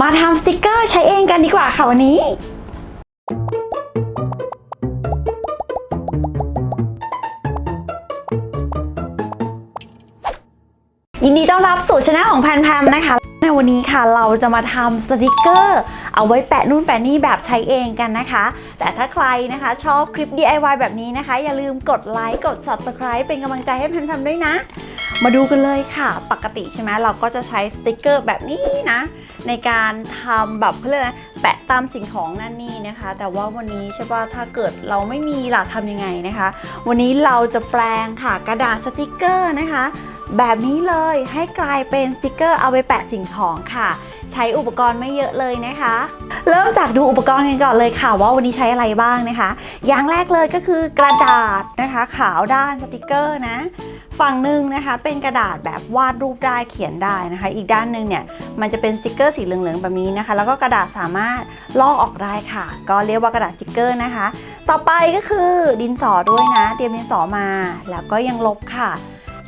มาทำสติกเกอร์ใช้เองกันดีกว่าค่ะวันนี้ ยินดีต้อนรับสู่ช anel ของแพนแพมนะคะ ในวันนี้ค่ะเราจะมาทำสติกเกอร์ เอาไว้แปะนู่นแปะนี่แบบใช้เองกันนะคะ แต่ถ้าใครนะคะชอบคลิป DIY แบบนี้นะคะ อย่าลืมกดไลค์กด Subscribe เป็นกำลังใจให้แพนแพมด้วยนะ มาดูกันเลยค่ะ ปกติใช่ไหมเราก็จะใช้สติกเกอร์แบบนี้นะ ในการทำแบบเขาเรียกอะไรนะแปะตามสิ่งของนั่นนี่นะคะ แต่ว่าวันนี้ใช่ป่ะถ้าเกิดเราไม่มีล่ะทำยังไงนะคะ วันนี้เราจะแปลงค่ะกระดาษสติกเกอร์นะคะ แบบนี้เลยให้กลายเป็นสติกเกอร์เอาไปแปะสิ่งของค่ะ ใช้อุปกรณ์ไม่เยอะเลยนะคะ เริ่มจากดูอุปกรณ์กันก่อนเลยค่ะ ว่าวันนี้ใช้อะไรบ้างนะคะ อย่างแรกเลยก็คือกระดาษนะคะ ขาวด้านสติกเกอร์นะฝั่งหนึ่งนะคะเป็นกระดาษแบบวาดรูปได้เขียนได้นะคะ อีกด้านหนึ่งเนี่ยมันจะเป็นสติกเกอร์สีเหลืองๆแบบนี้นะคะ แล้วก็กระดาษสามารถลอกออกได้ค่ะ ก็เรียกว่ากระดาษสติกเกอร์นะคะ ต่อไปก็คือดินสอด้วยนะ เตรียมดินสอมาแล้วก็ยังลบค่ะ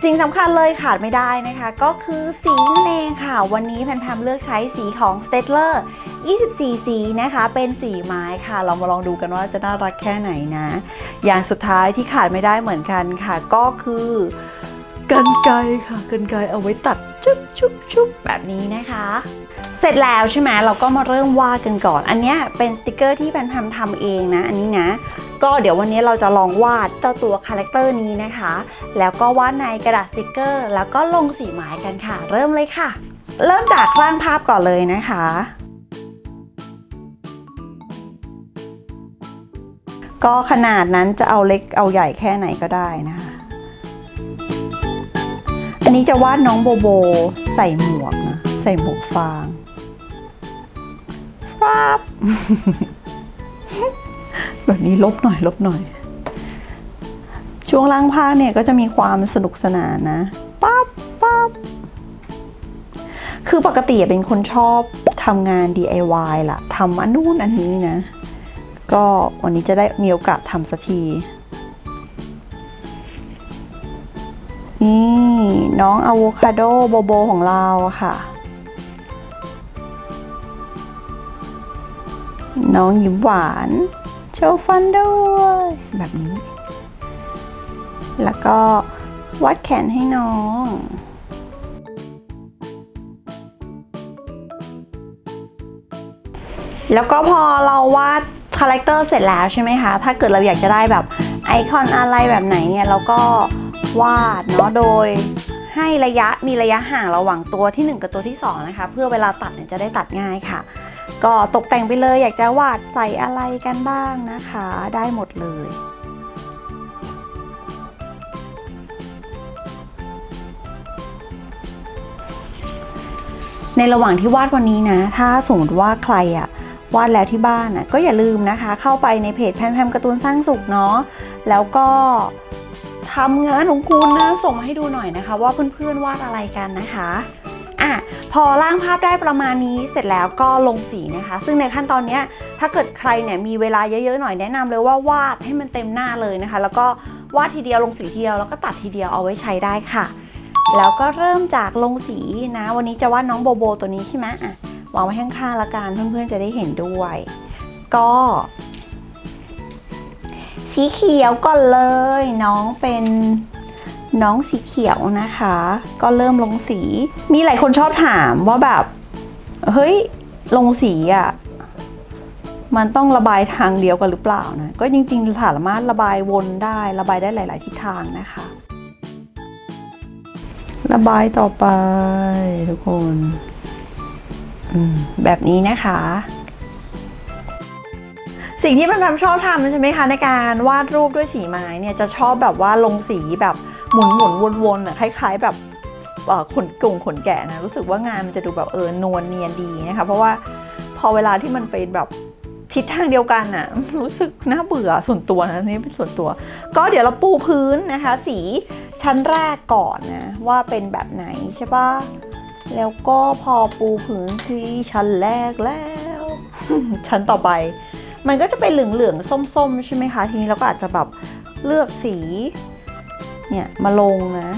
สิ่งสำคัญเลยขาดไม่ได้นะคะ ก็คือสีนั่นเองค่ะ วันนี้แพนแพมเลือกใช้สีของ s t e d l e r 24 สีนะคะ เป็นสีไม้ค่ะ เรามาลองดูกันว่าจะน่ารักแค่ไหนนะ อย่างสุดท้ายที่ขาดไม่ได้เหมือนกันค่ะ ก็คือกันไกรค่ะกันไกรเอาไว้ตัดชุบชุบชุบแบบนี้นะคะ เสร็จแล้วใช่ไหมเราก็มาเริ่มวาดกันก่อน อันนี้เป็นสติกเกอร์ที่แพนแพมทำเองนะ อันนี้นะ ก็เดี๋ยววันนี้เราจะลองวาดเจ้าตัวคาแรคเตอร์นี้นะคะ แล้วก็วาดในกระดาษสติกเกอร์ แล้วก็ลงสีไม้กันค่ะ เริ่มเลยค่ะ เริ่มจากร่างภาพก่อนเลยนะคะก็ขนาดนั้นจะเอาเล็กเอาใหญ่แค่ไหนก็ได้นะคะ อันนี้จะวาดน้องโบโบใส่หมวกนะ ใส่หมวกฟาง ครับแบบนี้ลบหน่อยลบหน่อย ช่วงล่างผ้าเนี่ยก็จะมีความสนุกสนานนะปั๊บปั๊บคือปกติเป็นคนชอบทำงาน DIY ล่ะทำอันนู้นอันนี้นะ ก็วันนี้จะได้มีโอกาสทำสักทีนี่น้องอะโวคาโดโบโบของเราค่ะ น้องยิ้มหวาน โชว์ฟันด้วย แบบนี้ แล้วก็วัดแขนให้น้องแล้วก็พอเราวาดคาแรคเตอร์เสร็จแล้วใช่ไหมคะ ถ้าเกิดเราอยากจะได้แบบไอคอนอะไรแบบไหนเนี่ยเราก็วาดเนาะ โดยให้ระยะมีระยะห่างระหว่างตัวที่ 1 กับตัวที่ 2 นะคะ เพื่อเวลาตัดเนี่ยจะได้ตัดง่ายค่ะ ก็ตกแต่งไปเลยอยากจะวาดใส่อะไรกันบ้างนะคะ ได้หมดเลย ในระหว่างที่วาดวันนี้นะ ถ้าสมมติว่าใครอะวาดแล้วที่บ้านอะก็อย่าลืมนะคะ เข้าไปในเพจแพนแพมการ์ตูนสร้างสุขเนาะแล้วก็ทำงานของคุณนะส่งมาให้ดูหน่อยนะคะ ว่าเพื่อนๆวาดอะไรกันนะคะ อะพอร่างภาพได้ประมาณนี้เสร็จแล้วก็ลงสีนะคะ ซึ่งในขั้นตอนนี้ถ้าเกิดใครเนี่ยมีเวลาเยอะๆหน่อยแนะนำเลยว่าวาดให้มันเต็มหน้าเลยนะคะ แล้วก็วาดทีเดียวลงสีทีเดียวแล้วก็ตัดทีเดียวเอาไว้ใช้ได้ค่ะ แล้วก็เริ่มจากลงสีนะ วันนี้จะวาดน้องโบโบตัวนี้ใช่ไหมอะวางไว้ข้างๆละกันเพื่อนๆจะได้เห็นด้วย ก็ สีเขียวก่อนเลย น้องเป็น น้องสีเขียวนะคะ ก็เริ่มลงสี มีหลายคนชอบถามว่าแบบ เฮ้ย ลงสีอะ่ะ มันต้องระบายทางเดียวกันหรือเปล่านะ ก็จริงๆสามารถระบายวนได้ระบายได้หลาย ๆ ทิศทางนะคะ ระบายต่อไปทุกคนแบบนี้นะคะ สิ่งที่มันทำชอบทำใช่ไหมคะในการวาดรูปด้วยสีไม้เนี่ยจะชอบแบบว่าลงสีแบบ หมุนหมุนวนวนๆอะคล้ายๆแบบขนกงขนแกะนะรู้สึกว่างานมันจะดูแบบเออนวลเนียนดีนะคะเพราะว่าพอเวลาที่มันเป็นแบบทิศทางเดียวกันอะรู้สึกน่าเบื่อส่วนตัวนะนี่เป็นส่วนตัว ก็เดี๋ยวเราปูพื้นนะคะ สีชั้นแรกก่อนนะว่าเป็นแบบไหนใช่ปะแล้วก็พอปูพื้นที่ชั้นแรกแล้ว ชั้นต่อไป มันก็จะเป็นเหลืองๆส้มๆใช่ไหมคะทีนี้เราก็อาจจะแบบเลือกสี เนี่ยมาลงนะ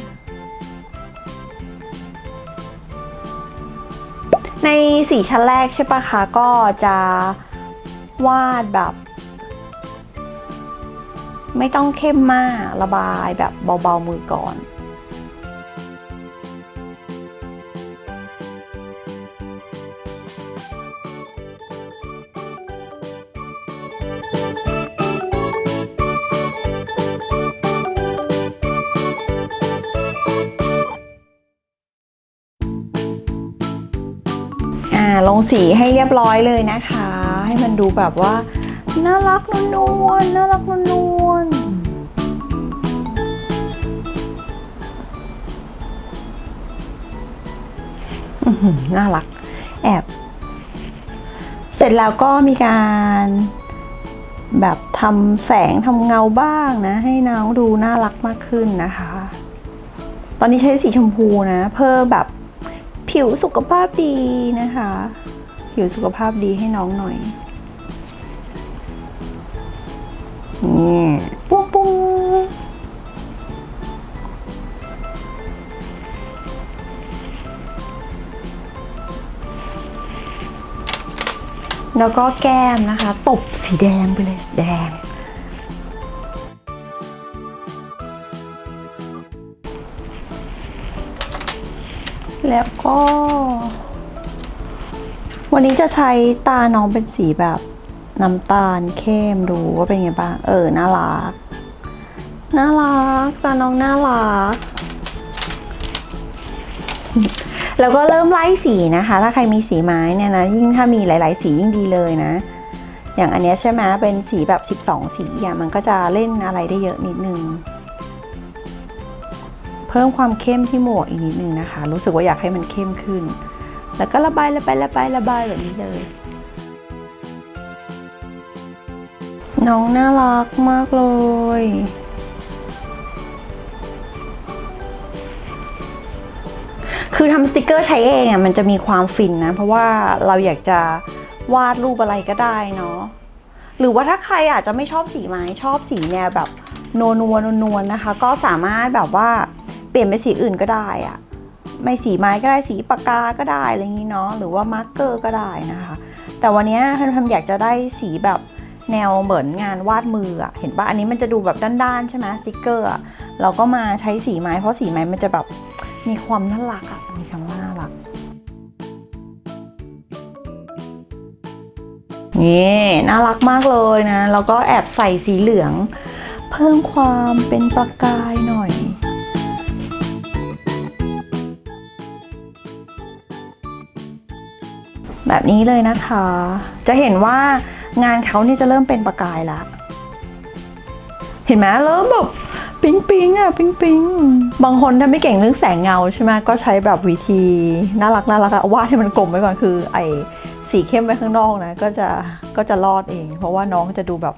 ในสีชั้นแรกใช่ปะคะ ก็จะวาดแบบ ไม่ต้องเข้มมากระบายแบบเบาๆมือก่อน ลงสีให้เรียบร้อยเลยนะคะ ให้มันดูแบบว่า น่ารักนวลน่ารักนวลนวลๆอื้อหือน่ารัก แอบ เสร็จแล้วก็มีการแบบทำแสงทำเงาบ้างนะ ให้น้องดูน่ารักมากขึ้นนะคะ ตอนนี้ใช้สีชมพูนะ เพิ่มแบบ ผิวสุขภาพดีนะคะ ผิวสุขภาพดีให้น้องหน่อยนี่ปุ้งปุ้งแล้วก็แก้มนะคะ ตบสีแดงไปเลย แดง แล้วก็ วันนี้จะใช้ตาน้องเป็นสีแบบน้ำตาลเข้มดูว่าเป็นไงบ้าง เออ น่ารัก น่ารัก ตาน้องน่ารัก แล้วก็เริ่มไล่สีนะคะ ถ้าใครมีสีไม้เนี่ยนะ ยิ่งถ้ามีหลาย ๆ สียิ่งดีเลยนะ อย่างอันเนี้ยใช่ไหมเป็นสีแบบ 12 สีอะมันก็จะเล่นอะไรได้เยอะนิดนึง พิ่มความเข้มที่หมวกอีกนิดนึงนะคะ รู้สึกว่าอยากให้มันเข้มขึ้น แล้วก็ระบายระบายระบายระบายแบบนี้เลย น้องน่ารักมากเลยคือทำสติกเกอร์ใช้เองอะมันจะมีความฟินนะ เพราะว่าเราอยากจะวาดรูปอะไรก็ได้เนาะหรือว่าถ้าใครอาจจะไม่ชอบสีไม้ชอบสีแนวแบบนวลนวลนวลนะคะ ก็สามารถแบบว่า เปลี่ยนเป็นสีอื่นก็ได้อะไม่สีไม้ก็ได้สีปากกาก็ได้อะไรอย่างนี้เนาะหรือว่ามาร์กเกอร์ก็ได้นะคะ แต่วันนี้แพมๆอยากจะได้สีแบบแนวเหมือนงานวาดมืออะเห็นปะอันนี้มันจะดูแบบด้านๆใช่ไหมสติกเกอร์เราก็มาใช้สีไม้ เพราะสีไม้มันจะแบบมีความน่ารักอะมีคำว่าน่ารักนี่น่ารักมากเลยนะ แล้วก็แอบใส่สีเหลือง เพิ่มความเป็นประกายหน่อย แบบนี้เลยนะคะ จะเห็นว่างานเขานี่จะเริ่มเป็นประกายละเห็นไหมเริ่มแบบปิ๊งปิงอะปิ๊งปิงบางคนถ้าไม่เก่งเรื่องแสงเงาใช่ไหมก็ใช้แบบวิธีน่ารักน่ารักอะวาดให้มันกลมไว้ก่อนคือ ไอ้สีเข้มไว้ข้างนอกนะก็จะก็จะรอดเอง เพราะว่าน้องจะดูแบบ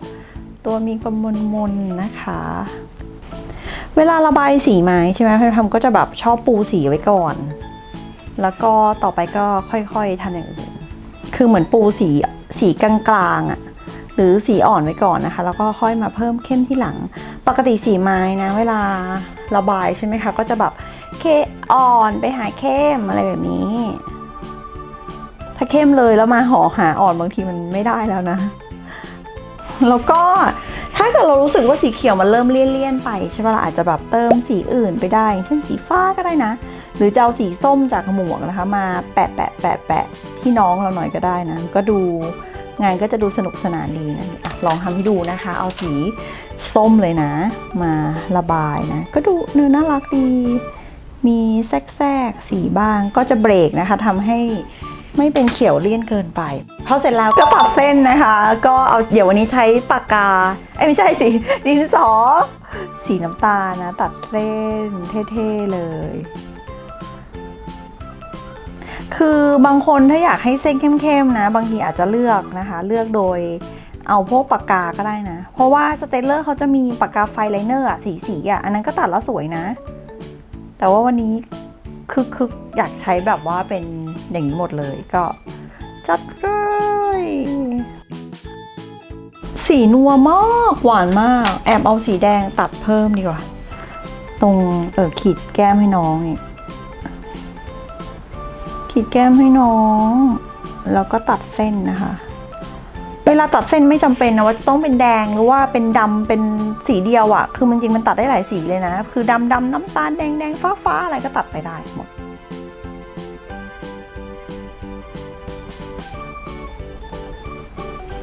ตัวมีความมนมนๆนะคะ เวลาระบายสีไม้ใช่ไหมพี่ทำก็จะแบบชอบปูสีไว้ก่อน แล้วก็ต่อไปก็ค่อยๆทำอย่างอื่น คือเหมือนปูสีสีกลางๆอะ่ะหรือสีอ่อนไว้ก่อนนะคะ แล้วก็ค่อยมาเพิ่มเข้มที่หลัง ปกติสีไม้นะ เวลาระบายใช่ไหมคะก็จะแบบเคอ่อนไปหาเข้มอะไรแบบนี้ ถ้าเข้มเลยแล้วมาห่อหาอ่อนบางทีมันไม่ได้แล้วนะ แล้วก็ถ้าเกิดเรารู้สึกว่าสีเขียวมันเริ่มเลี่ยนๆไปใช่ปะเราอาจจะแบบเติมสีอื่นไปได้ เช่นสีฟ้าก็ได้นะ หรือจะเอาสีส้มจากหมวกนะคะ มาแปะแปะแปะแปะที่น้องเราหน่อยก็ได้นะ ก็ดูงานก็จะดูสนุกสนานดีนะอะลองทำให้ดูนะคะ เอาสีส้มเลยนะ มาระบายนะ ก็ดูเนื้อน่ารักดี มีแทรกๆสีบ้างก็จะเบรกนะคะทำให้ไม่เป็นเขียวเลี่ยนเกินไปพอเสร็จแล้วก็ตัดเส้นนะคะ ก็เอาเดี๋ยววันนี้ใช้ปากกาเอ้ยไม่ใช่สิดินสอ สีน้ำตาลนะ ตัดเส้นเท่ๆเลย คือบางคนถ้าอยากให้เส้นเข้มๆนะ บางทีอาจจะเลือกนะคะ เลือกโดยเอาพวกปากกาก็ได้นะ เพราะว่าสเตลเลอร์เขาจะมีปากกาไฟไลเนอร์อะสีสีๆอะอันนั้นก็ตัดแล้วสวยนะ แต่ว่าวันนี้คึกคึกๆอยากใช้แบบว่าเป็นอย่างนี้หมดเลยก็จัดเลยสีนัวมากหวานมาก แอบเอาสีแดงตัดเพิ่มดีกว่า ตรงเออขีดแก้มให้น้องนี่ ขีดแก้มให้น้องแล้วก็ตัดเส้นนะคะ เวลาตัดเส้นไม่จำเป็นนะว่าจะต้องเป็นแดงหรือว่าเป็นดำเป็นสีเดียวอะคือมันจริงมันตัดได้หลายสีเลยนะ คือดำดำน้ำตาลแดงแดงฟ้าฟ้าอะไรก็ตัดไปได้หมด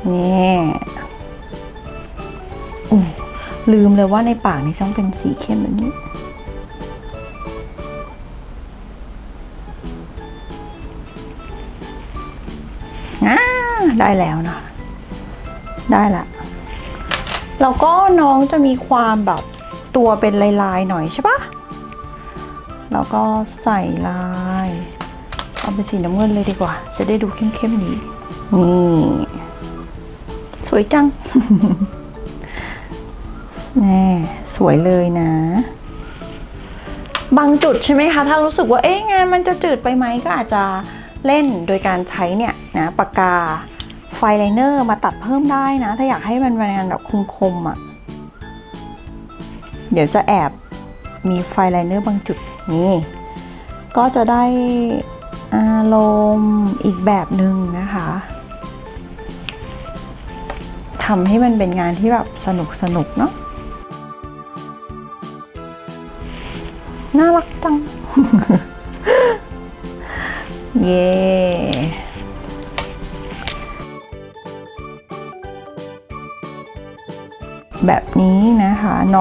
นี่ลืมเลยว่าในปากนี่ต้องเป็นสีเข้มแบบนี้ ได้แล้วนะคะได้ละแล้วก็น้องจะมีความแบบตัวเป็นลายๆหน่อยใช่ปะแล้วก็ใส่ลายเอาเป็นสีน้ำเงินเลยดีกว่า จะได้ดูเข้มๆดีนี่ สวยจังแน่สวยเลยนะ บางจุดใช่ไหมคะ ถ้ารู้สึกว่าเอ๊ะงานมันจะจืดไปไหมก็อาจจะเล่นโดยการใช้เนี่ยนะปากกา ไฟไลเนอร์มาตัดเพิ่มได้นะ ถ้าอยากให้มันเป็นงานแบบคมๆอะ่ะ เดี๋ยวจะแอบมีไฟไลเนอร์บางจุดนี่ ก็จะได้อารมณ์อีกแบบหนึ่งนะคะทำให้มันเป็นงานที่แบบสนุกสนุกเนาะน่ารักจัง เย้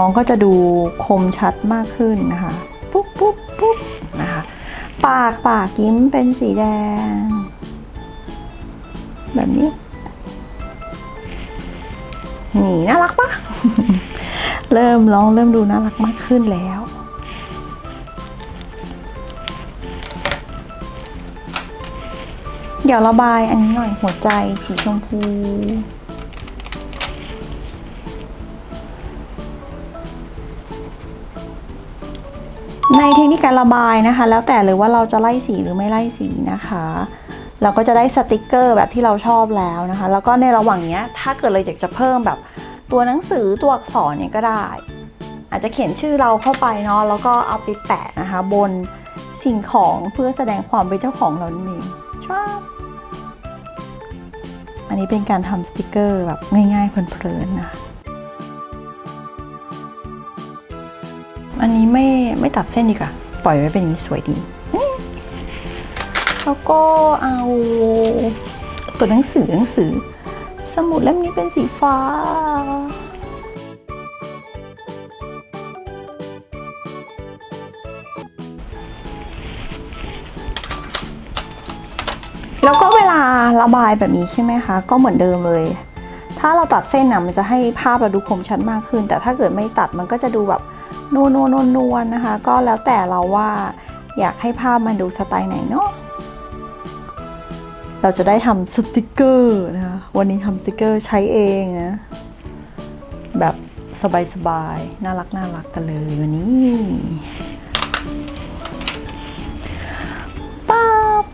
องก็จะดูคมชัดมากขึ้นนะคะ ปุ๊บปุ๊บปุ๊บนะคะ ปากปากยิ้มเป็นสีแดง แบบนี้ นี่น่ารักปะเริ่มร้องเริ่มดูน่ารักมากขึ้นแล้วเดี๋ยวระบายอันนี้หน่อยหัวใจสีชมพู ในเทคนิคการระบายนะคะ แล้วแต่เลยว่าเราจะไล่สีหรือไม่ไล่สีนะคะ เราก็จะได้สติกเกอร์แบบที่เราชอบแล้วนะคะ แล้วก็ในระหว่างนี้ถ้าเกิดเราอยากจะเพิ่มแบบตัวหนังสือตัวอักษรเนี่ยก็ได้ อาจจะเขียนชื่อเราเข้าไปเนาะแล้วก็เอาไปแปะนะคะ บนสิ่งของเพื่อแสดงความเป็นเจ้าของเรานั่นเองชอบอันนี้เป็นการทำสติกเกอร์แบบง่ายๆเพลินๆนะ อันนี้ไม่ไม่ตัดเส้นดีกว่า ปล่อยไว้เป็นอย่างนี้สวยดี แล้วก็เอาตัวหนังสือหนังสือ สมุดเล่มนี้เป็นสีฟ้าแล้วก็เวลาระบายแบบนี้ใช่ไหมคะ ก็เหมือนเดิมเลย ถ้าเราตัดเส้นอะมันจะให้ภาพเราดูคมชัดมากขึ้น แต่ถ้าเกิดไม่ตัดมันก็จะดูแบบ นวลนวลนวลนวลนะคะ ก็แล้วแต่เราว่าอยากให้ภาพมันดูสไตล์ไหนเนาะเราจะได้ทำสติกเกอร์นะคะวันนี้ทำสติกเกอร์ใช้เองนะ แบบสบายๆ น่ารักน่ารักกันเลยวันนี้ป๊าบ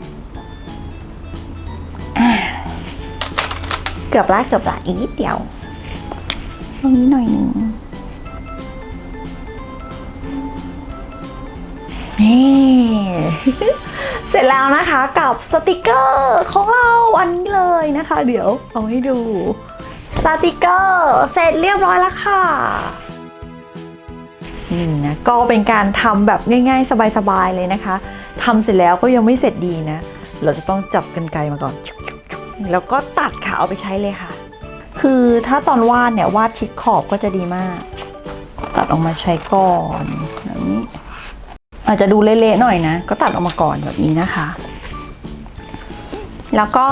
เกือบละเกือบละอีกนิดเดียว ตรงนี้หน่อยหนึ่ง นี่เสร็จแล้วนะคะกับสติกเกอร์ของเราอันนี้เลยนะคะ เดี๋ยวเอาให้ดูสติกเกอร์เสร็จเรียบร้อยแล้วค่ะนี่นะก็เป็นการทำแบบง่าย ๆ สบายๆเลยนะคะทำเสร็จแล้วก็ยังไม่เสร็จดีนะ เราจะต้องจับกันไกลมาก่อน แล้วก็ตัดขาเอาไปใช้เลยค่ะ คือถ้าตอนวาดเนี่ยวาดชิดขอบก็จะดีมาก ตัดออกมาใช้ก่อนแบบนี้ อาจจะดูเละๆหน่อยนะ ก็ตัดออกมาก่อนแบบนี้นะคะ แล้วก็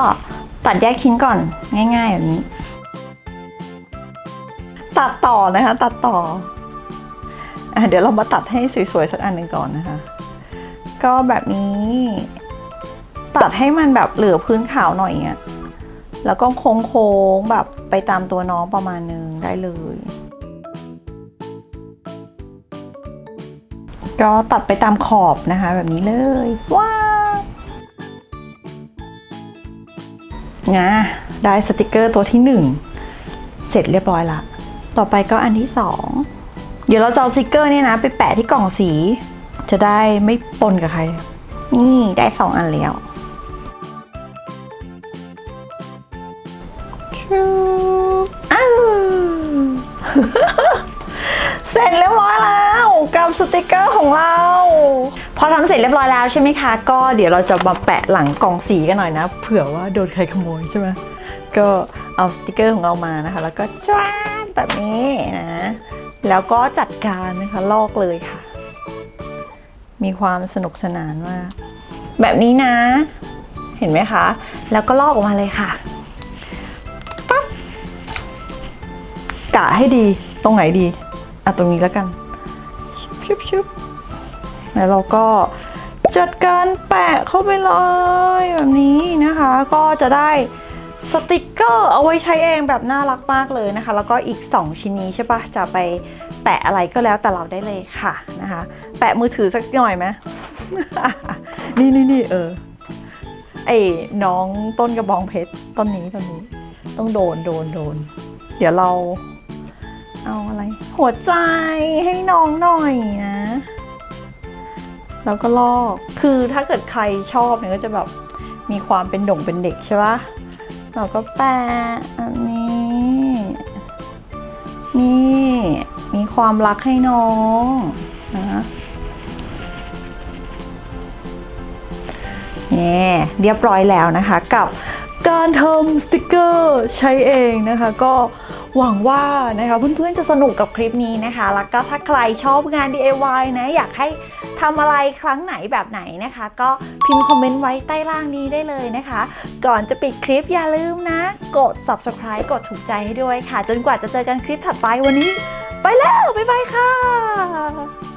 ตัดแยกชิ้นก่อนง่าย ๆ แบบนี้ ตัดต่อนะคะ ตัดต่ออเดี๋ยวเรามาตัดให้สวยๆสักอันหนึ่งก่อนนะคะ ก็แบบนี้ ตัดให้มันแบบเหลือพื้นขาวหน่อยเงี้ยแล้วก็โค้งๆแบบไปตามตัวน้องประมาณนึงได้เลย ก็ตัดไปตามขอบนะคะ แบบนี้เลยว้าวนะได้สติกเกอร์ตัวที่หนึ่งเสร็จเรียบร้อยละ ต่อไปก็อันที่สองเดี๋ยวเราจะเอาสติกเกอร์เนี่ยนะ ไปแปะที่กล่องสี จะได้ไม่ปนกับใคร นี่ได้สองอันแล้ว ติกเกอร์ของเรา พอทำเสร็จเรียบร้อยแล้วใช่ไหมคะ ก็เดี๋ยวเราจะมาแปะหลังกล่องสีกันหน่อยนะ เผื่อว่าโดนใครขโมยใช่ไหมก็เอาสติกเกอร์ของเรามานะคะ แล้วก็จ้าแบบนี้นะ แล้วก็จัดการนะคะลอกเลยค่ะ มีความสนุกสนานมาก แบบนี้นะ เห็นไหมคะ แล้วก็ลอกออกมาเลยค่ะปั๊บกะให้ดีตรงไหนดีอะตรงนี้แล้วกัน ชุบชุบแล้วเราก็จัดการแปะเข้าไปเลยแบบนี้นะคะ ก็จะได้สติกเกอร์เอาไว้ใช้เองแบบน่ารักมากเลยนะคะ แล้วก็อีก 2 ชิ้นนี้ใช่ปะจะไปแปะอะไรก็แล้วแต่เราได้เลยค่ะนะคะ แปะมือถือสักหน่อยไหมนี่นี่นี่เออไอ้น้องต้นกระบองเพชรต้นนี้ต้นนี้ ต้องโดนโดนโดน เดี๋ยวเรา เอาอะไร หัวใจให้น้องหน่อยนะ แล้วก็ลอก คือถ้าเกิดใครชอบเนี่ยก็จะแบบมีความเป็นด่งเป็นเด็กใช่ปะเราก็แปะอันนี้ นี่ มีความรักให้น้องนะเนี่ยเรียบร้อยแล้วนะคะกับการทำสติกเกอร์ใช้เองนะคะ ก็ หวังว่านะคะเพื่อนๆจะสนุกกับคลิปนี้นะคะ แล้วก็ถ้าใครชอบงาน DIY นะอยากให้ทำอะไรครั้งไหนแบบไหนนะคะ ก็พิมพ์คอมเมนต์ไว้ใต้ล่างนี้ได้เลยนะคะ ก่อนจะปิดคลิปอย่าลืมนะ กด subscribe กดถูกใจให้ด้วยค่ะ จนกว่าจะเจอกันคลิปถัดไปวันนี้ ไปแล้ว บ๊ายบายค่ะ